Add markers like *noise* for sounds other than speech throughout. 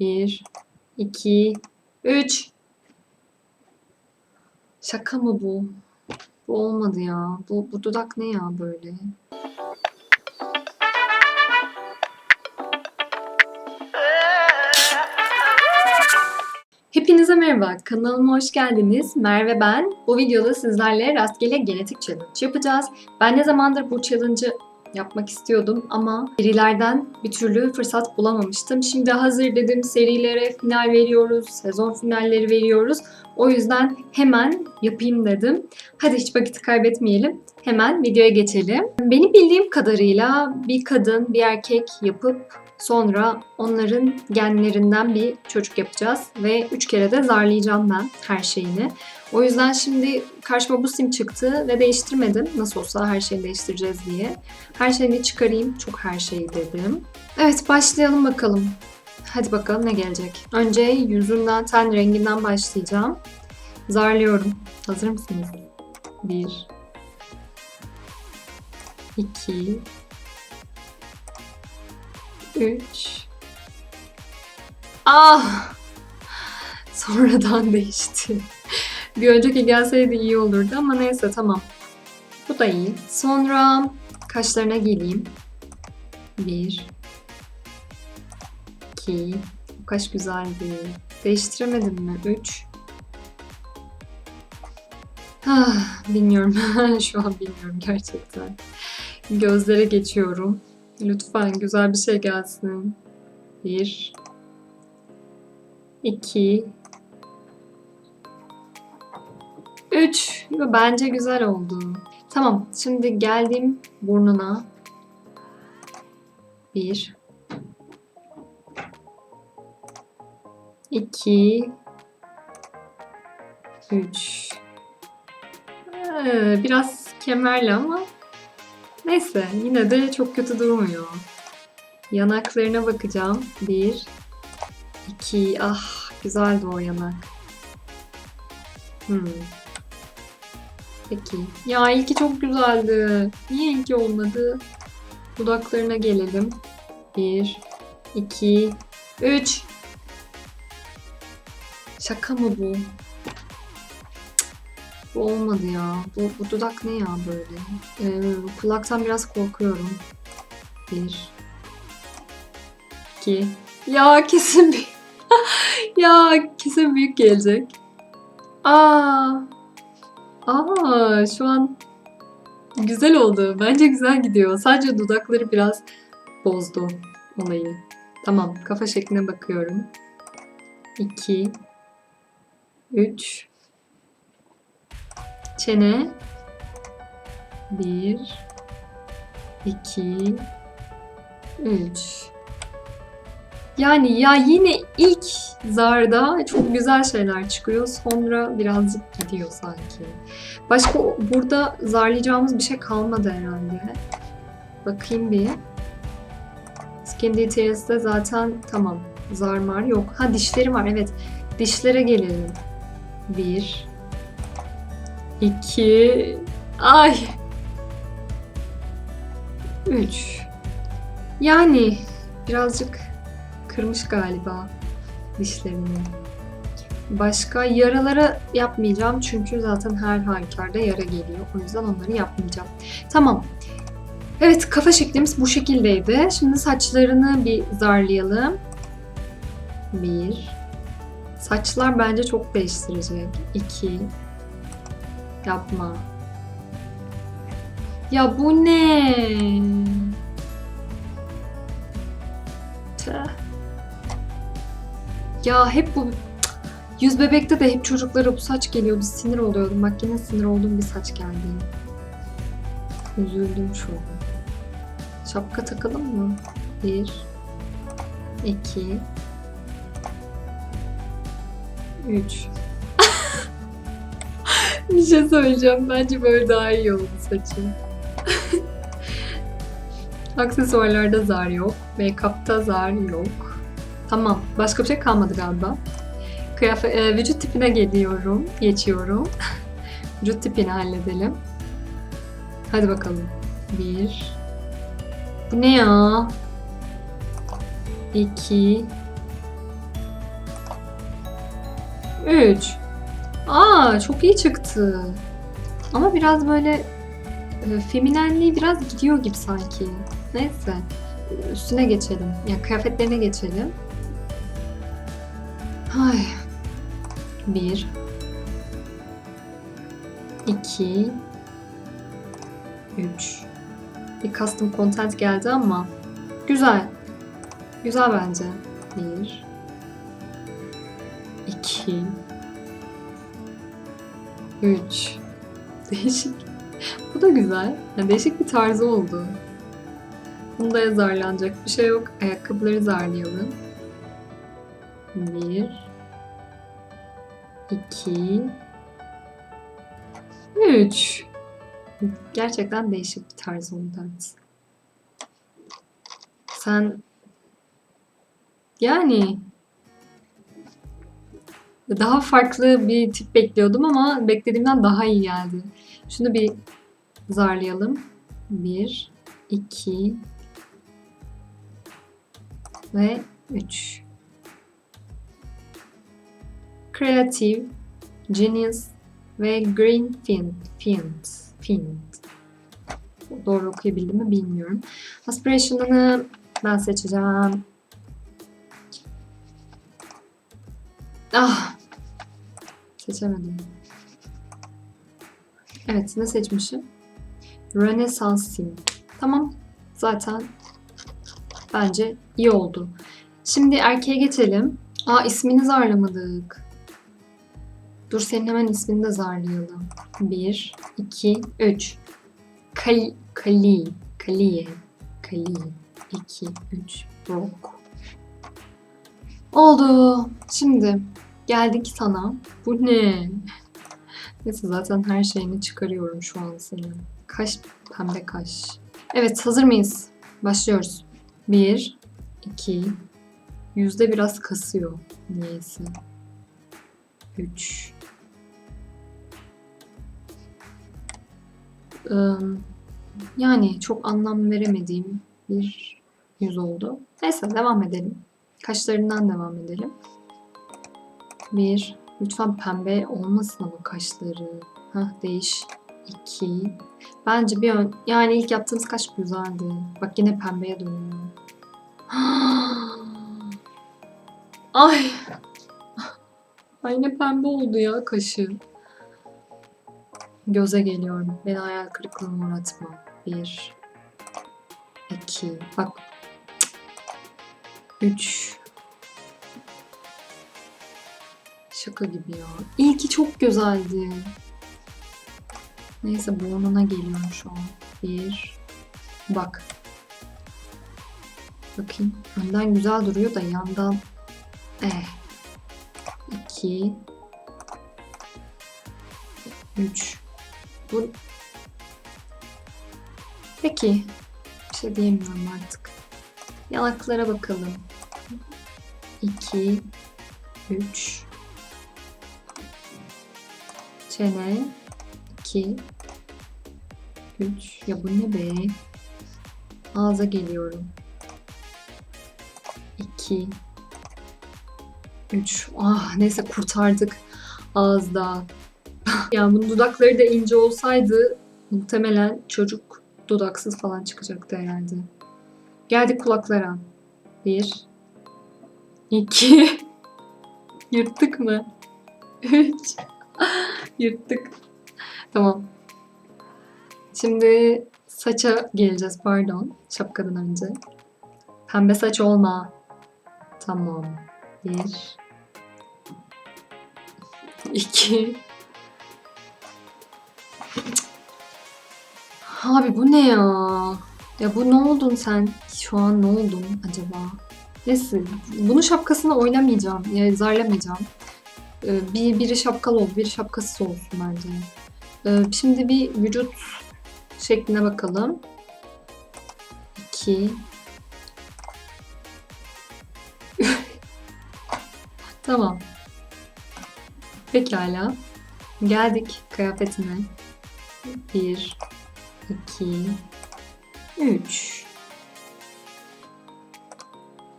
Bir, iki, üç. Şaka mı bu? Bu olmadı ya. Bu, bu dudak ne ya böyle? Hepinize merhaba, kanalıma hoş geldiniz. Merve ben. Bu videoda sizlerle rastgele genetik challenge yapacağız. Ben ne zamandır bu challenge'ı yapmak istiyordum ama birilerden bir türlü fırsat bulamamıştım. Şimdi hazır dedim serilere final veriyoruz, sezon finalleri veriyoruz. O yüzden hemen yapayım dedim. Hadi hiç vakit kaybetmeyelim. Hemen videoya geçelim. Benim bildiğim kadarıyla bir kadın, bir erkek yapıp Sonra onların genlerinden bir çocuk yapacağız ve üç kere de zarlayacağım ben her şeyini. O yüzden şimdi karşıma bu sim çıktı ve değiştirmedim. Nasıl olsa her şeyi değiştireceğiz diye. Her şeyini çıkarayım. Çok her şeyi dedim. Evet başlayalım bakalım. Hadi bakalım ne gelecek. Önce yüzünden, ten renginden başlayacağım. Zarlıyorum. Hazır mısınız? Bir. iki, 3 Ah! Sonradan *laughs* değişti. Bir önceki gelseydi iyi olurdu ama neyse tamam. Bu da iyi. Sonra kaşlarına geleyim. 1 2 Bu kaş güzeldi. Değiştiremedim mi? 3 Ah, bilmiyorum. *laughs* Şu an bilmiyorum gerçekten. Gözlere geçiyorum. Lütfen güzel bir şey gelsin. Bir. iki, Üç. Bence güzel oldu. Tamam. Şimdi geldim burnuna. Bir. iki, Üç. Ee, biraz kemerli ama Neyse yine de çok kötü durmuyor. Yanaklarına bakacağım. Bir, iki, ah güzeldi o yanak. Hmm. Peki. Ya ilki çok güzeldi. Niye ilki olmadı? Dudaklarına gelelim. Bir, iki, üç. Şaka mı bu? Bu olmadı ya. Bu, bu dudak ne ya böyle? Ee, kulaktan biraz korkuyorum. Bir. iki. Ya kesin bir... *laughs* ya kesin büyük gelecek. Aa. Aa şu an güzel oldu. Bence güzel gidiyor. Sadece dudakları biraz bozdu olayı. Tamam kafa şekline bakıyorum. 2 3 Çene. Bir, iki, üç. Yani ya yine ilk zarda çok güzel şeyler çıkıyor. Sonra birazcık gidiyor sanki. Başka burada zarlayacağımız bir şey kalmadı herhalde. Bakayım bir. Skin Details'de zaten tamam. Zarmar yok. Ha dişleri var evet. Dişlere gelelim. Bir, 2 ay 3 yani birazcık kırmış galiba dişlerini. Başka yaralara yapmayacağım çünkü zaten her halükarda yara geliyor. O yüzden onları yapmayacağım. Tamam. Evet kafa şeklimiz bu şekildeydi. Şimdi saçlarını bir zarlayalım. Bir. Saçlar bence çok değiştirecek. İki. Yapma. Ya bu ne? Ya hep bu yüz bebekte de hep çocuklara bu saç geliyordu. Sinir oluyordum. Bak yine sinir olduğum bir saç geldi. Üzüldüm şu an. Şapka takalım mı? Bir, iki, üç. Bir şey söyleyeceğim. Bence böyle daha iyi oldu saçım. *laughs* Aksesuarlarda zar yok. Make-up'ta zar yok. Tamam. Başka bir şey kalmadı galiba. Kıyafet, e, vücut tipine geliyorum. Geçiyorum. *laughs* vücut tipini halledelim. Hadi bakalım. Bir. Bu ne ya? İki. 3. Aa çok iyi çıktı. Ama biraz böyle e, feminenliği biraz gidiyor gibi sanki. Neyse. Üstüne geçelim. Ya kıyafetlerine geçelim. Ay. 1 2 3 Bir custom content geldi ama güzel. Güzel bence. 1 2 3 Değişik. Bu da güzel. Yani değişik bir tarzı oldu. Bunda yazarlanacak bir şey yok. Ayakkabıları zarlayalım. 1 2 3 Gerçekten değişik bir tarz oldu evet. Sen yani daha farklı bir tip bekliyordum ama beklediğimden daha iyi geldi. Şunu bir zarlayalım. 1 2 ve 3 Creative, Genius ve Green Fiend. Fiend. Fiend. Doğru okuyabildim mi bilmiyorum. Aspiration'ını ben seçeceğim. Ah! Seçemedim. Evet, ne seçmişim? Renaissance Sim. Tamam. Zaten bence iyi oldu. Şimdi erkeğe geçelim. Aa ismini zarlamadık. Dur senin hemen ismini de zarlayalım. 1, 2, 3. Kali, Kali, Kaliye, Kali, 2, 3, Rock. Oldu. Şimdi geldik sana. Bu ne? Neyse zaten her şeyini çıkarıyorum şu an senin. Kaş, pembe kaş. Evet hazır mıyız? Başlıyoruz. 1, 2, yüzde biraz kasıyor. Niyeyse. 3, Iı, yani çok anlam veremediğim bir yüz oldu. Neyse devam edelim. Kaşlarından devam edelim. Bir, lütfen pembe olmasın ama kaşları. Hah değiş. İki. Bence bir ön... Yani ilk yaptığımız kaş güzeldi. Bak yine pembeye dönüyor. *gasps* Ay. Ay ne pembe oldu ya kaşı. Göze geliyorum. Beni hayal kırıklığına uğratma. Bir. iki. Bak. Üç. Şaka gibi ya. İlki çok güzeldi. Neyse burnuna geliyorum şu an. Bir. Bak. Bakayım. Önden güzel duruyor da yandan eh. İki. Üç. Bu... Peki. Bir şey diyemiyorum artık. Yanaklara bakalım. 2 3 Çene 2 3 Ya bu ne be? Ağza geliyorum. 2 3 Ah neyse kurtardık ağızda. *laughs* yani bunun dudakları da ince olsaydı muhtemelen çocuk dudaksız falan çıkacaktı herhalde. Geldik kulaklara. Bir. iki. *laughs* Yırttık mı? Üç. Yırttık. Tamam. Şimdi saça geleceğiz pardon. Şapkadan önce. Pembe saç olma. Tamam. Bir. İki. Abi bu ne ya? Ya bu ne oldun sen? Şu an ne oldun acaba? Neyse bunun şapkasını oynamayacağım. Ya zarlamayacağım. Ee, bir, biri şapkalı oldu, biri şapkasız olsun bence. Ee, şimdi bir vücut şekline bakalım. 2 *laughs* Tamam. Pekala. Geldik kıyafetine. Bir, 2 3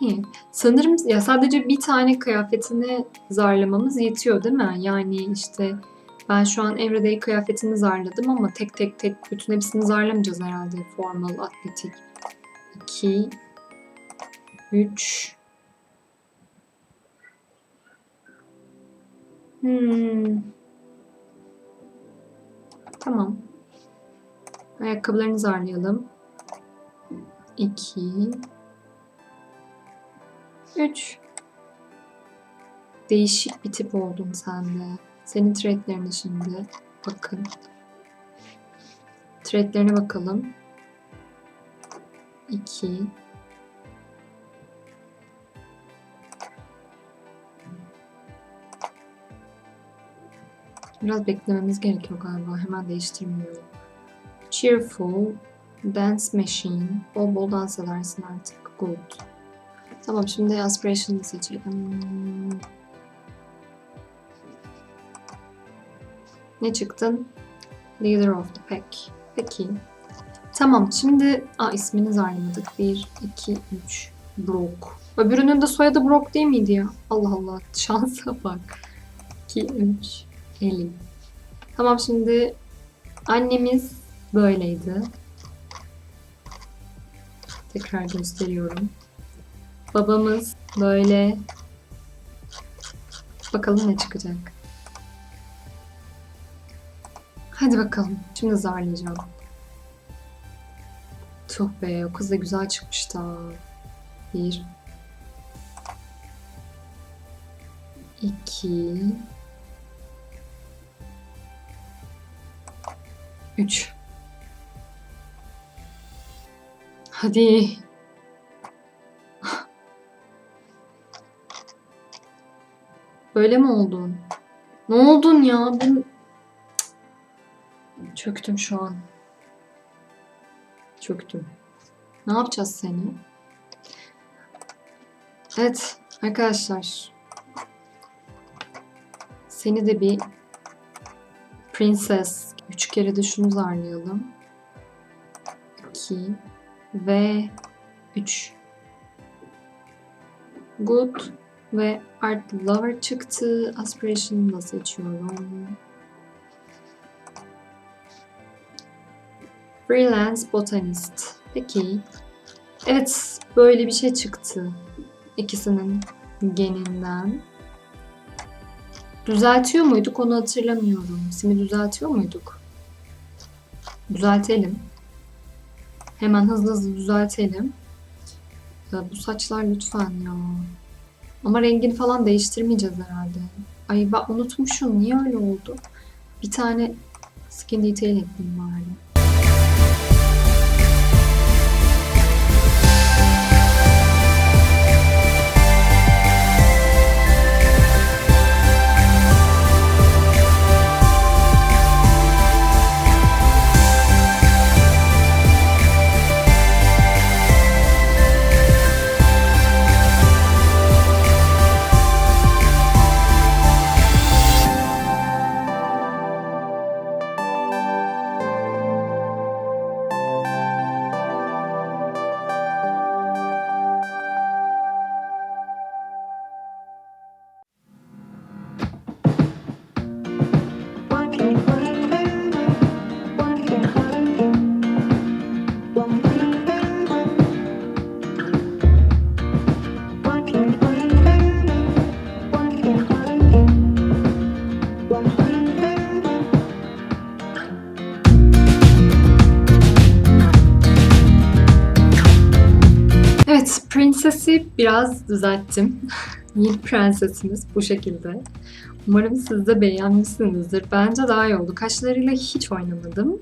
İyi. Sanırım ya sadece bir tane kıyafetini zarlamamız yetiyor değil mi? Yani işte ben şu an everyday kıyafetini zarladım ama tek tek tek bütün hepsini zarlamayacağız herhalde. Formal, atletik. 2 3 Hmm. Tamam. Ayakkabılarını zarlayalım. 2 3 Değişik bir tip oldun sen de. Senin traitlerine şimdi bakın. Traitlerine bakalım. 2 Biraz beklememiz gerekiyor galiba. Hemen değiştirmiyorum. Cheerful, dance machine. Bol bol dans edersin artık. Good. Tamam şimdi aspiration'ı seçelim. Ne çıktın? Leader of the pack. Peki. Tamam şimdi Aa, ismini zarlamadık. 1, 2, 3. Brock. Öbürünün de soyadı Brock değil miydi ya? Allah Allah. *laughs* Şansa bak. 2, 3. Elin. Tamam şimdi annemiz böyleydi. Tekrar gösteriyorum. Babamız böyle. Bakalım ne çıkacak. Hadi bakalım. Şimdi zarlayacağım. Tuh be o kız da güzel çıkmış da. Bir. İki. Üç. Hadi. Böyle mi oldun? Ne oldun ya? Ben... Çöktüm şu an. Çöktüm. Ne yapacağız seni? Evet arkadaşlar. Seni de bir Princess üç kere de şunu zarlayalım. 2 ve 3. Good ve Art Lover çıktı. Aspiration'ı da seçiyorum. Freelance Botanist. Peki. Evet, böyle bir şey çıktı. İkisinin geninden. Düzeltiyor muyduk onu hatırlamıyorum. Simi düzeltiyor muyduk? Düzeltelim. Hemen hızlı hızlı düzeltelim. Bu saçlar lütfen ya. Ama rengini falan değiştirmeyeceğiz herhalde. Ay ben unutmuşum. Niye öyle oldu? Bir tane skin detail ekleyeyim bari. Princess'i biraz düzelttim. *laughs* Yeni prensesimiz bu şekilde. Umarım siz de beğenmişsinizdir. Bence daha iyi oldu. Kaşlarıyla hiç oynamadım.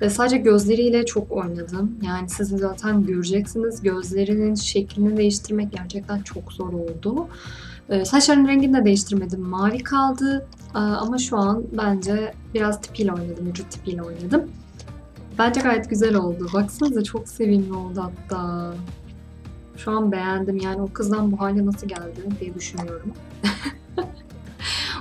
Ve sadece gözleriyle çok oynadım. Yani siz zaten göreceksiniz. Gözlerinin şeklini değiştirmek gerçekten çok zor oldu. Ee, saçlarının rengini de değiştirmedim. Mavi kaldı. Ee, ama şu an bence biraz tipiyle oynadım. Vücut tipiyle oynadım. Bence gayet güzel oldu. Baksanıza çok sevimli oldu hatta. Şu an beğendim. Yani o kızdan bu hale nasıl geldi diye düşünüyorum. *laughs*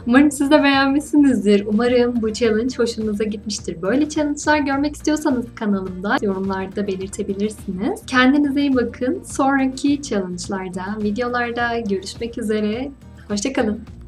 Umarım siz de beğenmişsinizdir. Umarım bu challenge hoşunuza gitmiştir. Böyle challenge'lar görmek istiyorsanız kanalımda yorumlarda belirtebilirsiniz. Kendinize iyi bakın. Sonraki challenge'larda, videolarda görüşmek üzere. Hoşçakalın.